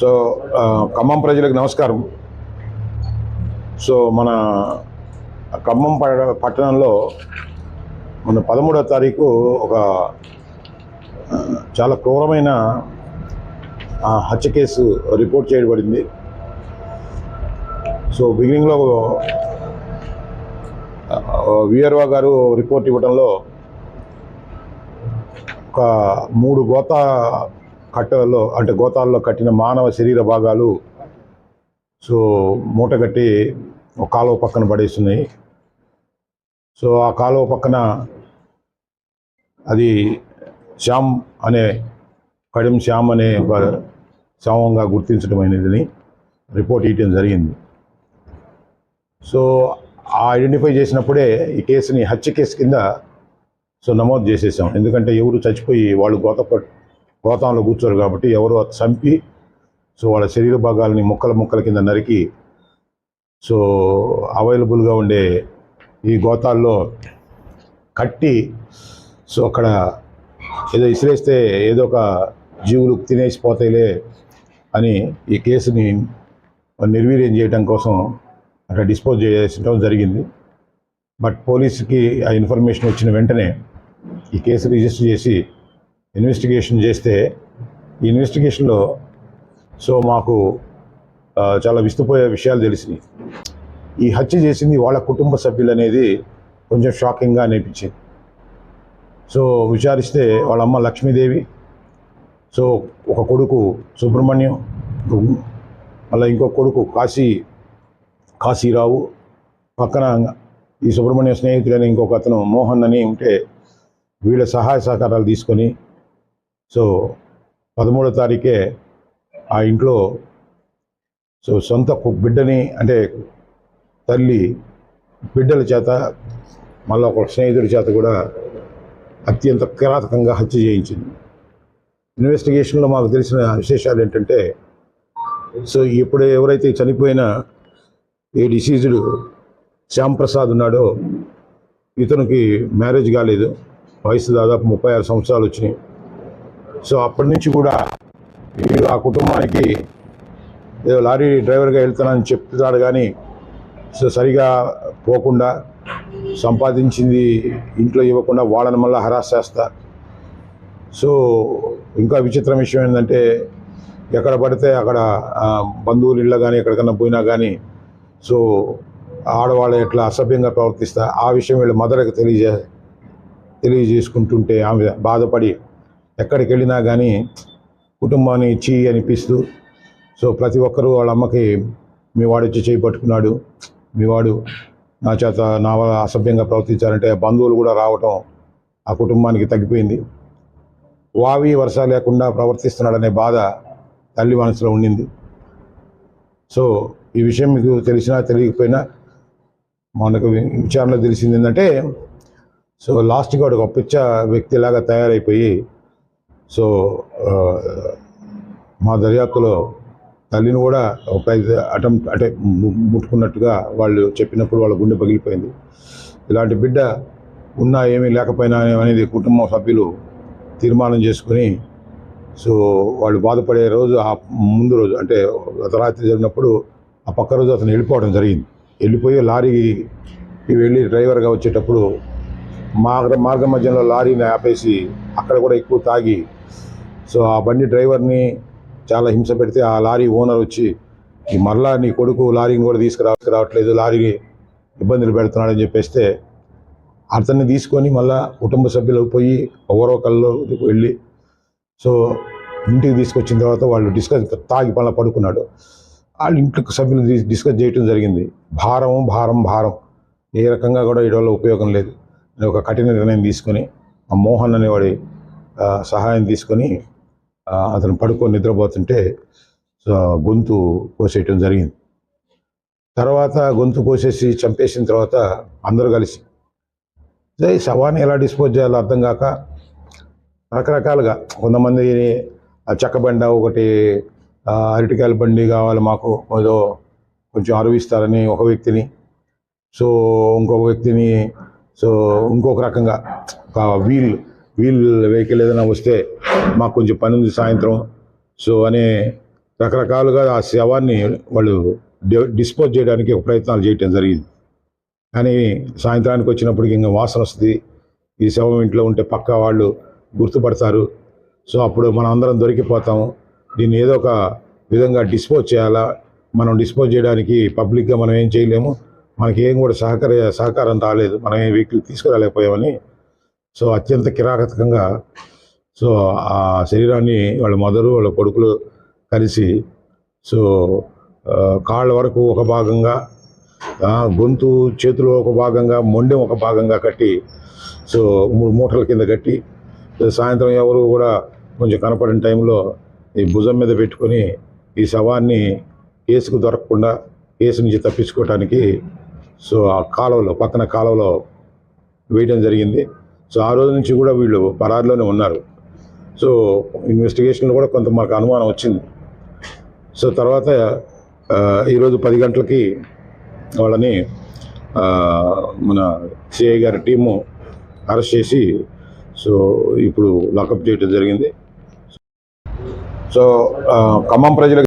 So Khammam ప్రజలకు నమస్కారం. So మన ఖమ్మం పడ- పట్టణంలో మన పదమూడవ తారీఖు ఒక చాలా క్రూరమైన ఆ, హత్య కేసు రిపోర్ట్ చేయబడింది. సో బిగినింగ్లో విఆర్ఓ గారు రిపోర్ట్ ఇవ్వడంలో ఒక మూడు గోత కట్టలో అంటే గోతాల్లో కట్టిన మానవ శరీర భాగాలు సో మూట కట్టి ఒక కాలువ పక్కన పడేస్తున్నాయి. సో ఆ కాలువ పక్కన అది శ్యామ్ అనే కడిం శ్యామ్ అనే ఒక శవంగా గుర్తించడం అనేది రిపోర్ట్ ఇవ్వడం జరిగింది. సో ఆ ఐడెంటిఫై చేసినప్పుడే ఈ కేసుని హత్య కేసు కింద సో నమోదు చేసేసాం. ఎందుకంటే ఎవరు చచ్చిపోయి వాళ్ళు గోత పట్టు గోతంలో కూర్చోరు కాబట్టి ఎవరు అది చంపి సో వాళ్ళ శరీర భాగాలని ముక్కల ముక్కల కింద నరికి సో అవైలబుల్గా ఉండే ఈ గోతాల్లో కట్టి సో అక్కడ ఏదో ఇసిరేస్తే ఏదో ఒక జీవులు తినేసిపోతాయిలే అని ఈ కేసుని నిర్వీర్యం చేయడం కోసం అక్కడ డిస్పోజ్ చేయడం జరిగింది. బట్ పోలీసుకి ఆ ఇన్ఫర్మేషన్ వచ్చిన వెంటనే ఈ కేసు రిజిస్టర్ చేసి ఇన్వెస్టిగేషన్ చేస్తే ఈ ఇన్వెస్టిగేషన్లో సో మాకు చాలా విస్తుపోయే విషయాలు తెలిసినాయి. ఈ హత్య చేసింది వాళ్ళ కుటుంబ సభ్యులు అనేది కొంచెం షాకింగ్గా అనిపించింది. సో విచారిస్తే వాళ్ళ అమ్మ లక్ష్మీదేవి సో ఒక కొడుకు సుబ్రహ్మణ్యం మళ్ళీ ఇంకో కొడుకు కాశీ కాశీరావు పక్కన ఈ సుబ్రహ్మణ్య స్నేహితుడని ఇంకొక అతను మోహన్ అని ఉంటే వీళ్ళ సహాయ సహకారాలు తీసుకొని సో పదమూడో తారీఖే ఆ ఇంట్లో సో సొంత కు- బిడ్డని అంటే తల్లి బిడ్డల చేత మళ్ళీ ఒక స్నేహితుడి చేత కూడా అత్యంత కిరాతకంగా హత్య చేయించింది. ఇన్వెస్టిగేషన్లో మాకు తెలిసిన విశేషాలు ఏంటంటే సో ఇప్పుడు ఎవరైతే చనిపోయిన ఈ డిసీజుడు శ్యామ్ ప్రసాద్ ఉన్నాడో ఇతనికి మ్యారేజ్ కాలేదు. వయసు దాదాపు ముప్పై ఆరు సంవత్సరాలు వచ్చినాయి. సో అప్పటి నుంచి కూడా వీడు ఆ కుటుంబానికి ఏదో లారీ డ్రైవర్గా వెళ్తానని చెప్తున్నాడు కానీ సో సరిగా పోకుండా సంపాదించింది ఇంట్లో ఇవ్వకుండా వాళ్ళని మళ్ళీ హరాస్ చేస్తా. సో ఇంకా విచిత్రం విషయం ఏంటంటే ఎక్కడ పడితే అక్కడ బంధువులు ఇళ్ళ కానీ ఎక్కడికన్నా పోయినా కానీ సో ఆడవాళ్ళు ఎట్లా అసభ్యంగా ప్రవర్తిస్తా. ఆ విషయం వీళ్ళ మదర్కి తెలియజే తెలియజేసుకుంటుంటే ఆమె బాధపడి ఎక్కడికి వెళ్ళినా కానీ కుటుంబాన్ని ఇచ్చి అనిపిస్తూ సో ప్రతి ఒక్కరూ వాళ్ళ అమ్మకి మీ వాడు వచ్చి చేయి పట్టుకున్నాడు మీ వాడు నా చేత నా వల్ల అసభ్యంగా ప్రవర్తించారంటే బంధువులు కూడా రావటం ఆ కుటుంబానికి తగ్గిపోయింది. వావి వరుస లేకుండా ప్రవర్తిస్తున్నాడనే బాధ తల్లి మనసులో ఉండింది. సో ఈ విషయం మీకు తెలిసినా తెలియకపోయినా మనకు విచారణలో తెలిసింది ఏంటంటే సో లాస్ట్గా ఒక పిచ్చ వ్యక్తిలాగా తయారైపోయి సో మా దర్యాప్తులో తల్లిని కూడా ఒక అటెంప్ట్ అంటే ముట్టుకున్నట్టుగా వాళ్ళు చెప్పినప్పుడు వాళ్ళ గుండె పగిలిపోయింది. ఇలాంటి బిడ్డ ఉన్నా ఏమీ లేకపోయినా అనేది కుటుంబ సభ్యులు తీర్మానం చేసుకుని సో వాళ్ళు బాధపడే రోజు ఆ ముందు రోజు అంటే గత రాత్రి జరిగినప్పుడు ఆ పక్క రోజు అతను వెళ్ళిపోవడం జరిగింది. వెళ్ళిపోయి లారీకి వెళ్ళి డ్రైవర్గా వచ్చేటప్పుడు మార్గ మార్గ మధ్యలో లారీని ఆపేసి అక్కడ కూడా ఎక్కువ తాగి సో ఆ బండి డ్రైవర్ని చాలా హింస పెడితే ఆ లారీ ఓనర్ వచ్చి ఈ మరలా నీ కొడుకు లారీని కూడా తీసుకురావట్లేదు రావట్లేదు లారీని ఇబ్బందులు పెడుతున్నాడని చెప్పేస్తే అతన్ని తీసుకొని మళ్ళా కుటుంబ సభ్యులు పోయి ఎవరో కల్లో వెళ్ళి సో ఇంటికి తీసుకొచ్చిన తర్వాత వాళ్ళు డిస్కస్ తాగి మళ్ళీ పడుకున్నాడు. వాళ్ళు ఇంట్లో సభ్యులు డిస్కస్ చేయటం జరిగింది. భారం భారం భారం. ఏ రకంగా కూడా వీటి ఉపయోగం లేదు. అని ఒక కఠిన నిర్ణయం తీసుకొని ఆ మోహన్ అనేవాడి సహాయం తీసుకొని అతను పడుకొని నిద్రపోతుంటే సో గొంతు కోసేయటం జరిగింది. తర్వాత గొంతు కోసేసి చంపేసిన తర్వాత అందరూ కలిసి శవాన్ని ఎలా డిస్పోజ్ చేయాలో అర్థం కాక రకరకాలుగా కొంతమంది ఆ చెక్క బండ ఒకటి అరటికాయల బండి కావాలి మాకు ఏదో కొంచెం అరువిస్తారని ఒక వ్యక్తిని సో ఇంకొక వ్యక్తిని సో ఇంకొక రకంగా ఒక వీల్ వీల్ వెహికల్ ఏదైనా వస్తే మాకు కొంచెం పని ఉంది సాయంత్రం. సో అనే రకరకాలుగా ఆ శవాన్ని వాళ్ళు డిస్పోజ్ చేయడానికి ఒక ప్రయత్నాలు చేయటం జరిగింది. కానీ సాయంత్రానికి వచ్చినప్పటికి ఇంకా వాసన వస్తుంది. ఈ శవం ఇంట్లో ఉంటే పక్క వాళ్ళు గుర్తుపడతారు. సో అప్పుడు మనం అందరం దొరికిపోతాము. దీన్ని ఏదో ఒక విధంగా డిస్పోజ్ చేయాలా? మనం డిస్పోజ్ చేయడానికి పబ్లిక్గా మనం ఏం చేయలేము. మనకి ఏం కూడా సహకార సహకారం రాలేదు. మనం ఏ వెహికల్ తీసుకురాలేకపోయామని. సో అత్యంత కిరాకతకంగా సో ఆ శరీరాన్ని వాళ్ళ మదరు వాళ్ళ కొడుకులు కలిసి సో కాళ్ళ వరకు ఒక భాగంగా గొంతు చేతులు ఒక భాగంగా మొండెం ఒక భాగంగా కట్టి సో మూడు మూటల కింద కట్టి సాయంత్రం ఎవరు కూడా కొంచెం కనపడిన టైంలో ఈ భుజం మీద పెట్టుకొని ఈ శవాన్ని కేసుకు దొరకకుండా కేసు నుంచి తప్పించుకోవటానికి సో ఆ కాలువలో పక్కన కాలువలో వేయడం జరిగింది. సో ఆ రోజు నుంచి కూడా వీళ్ళు పరారులోనే ఉన్నారు. సో ఇన్వెస్టిగేషన్లో కూడా కొంత మాకు అనుమానం వచ్చింది. సో తర్వాత ఈరోజు పది గంటలకి వాళ్ళని మన సిఐ గారి టీము అరెస్ట్ చేసి సో ఇప్పుడు లాకప్ చేయడం జరిగింది. సో ఖమ్మం ప్రజలకు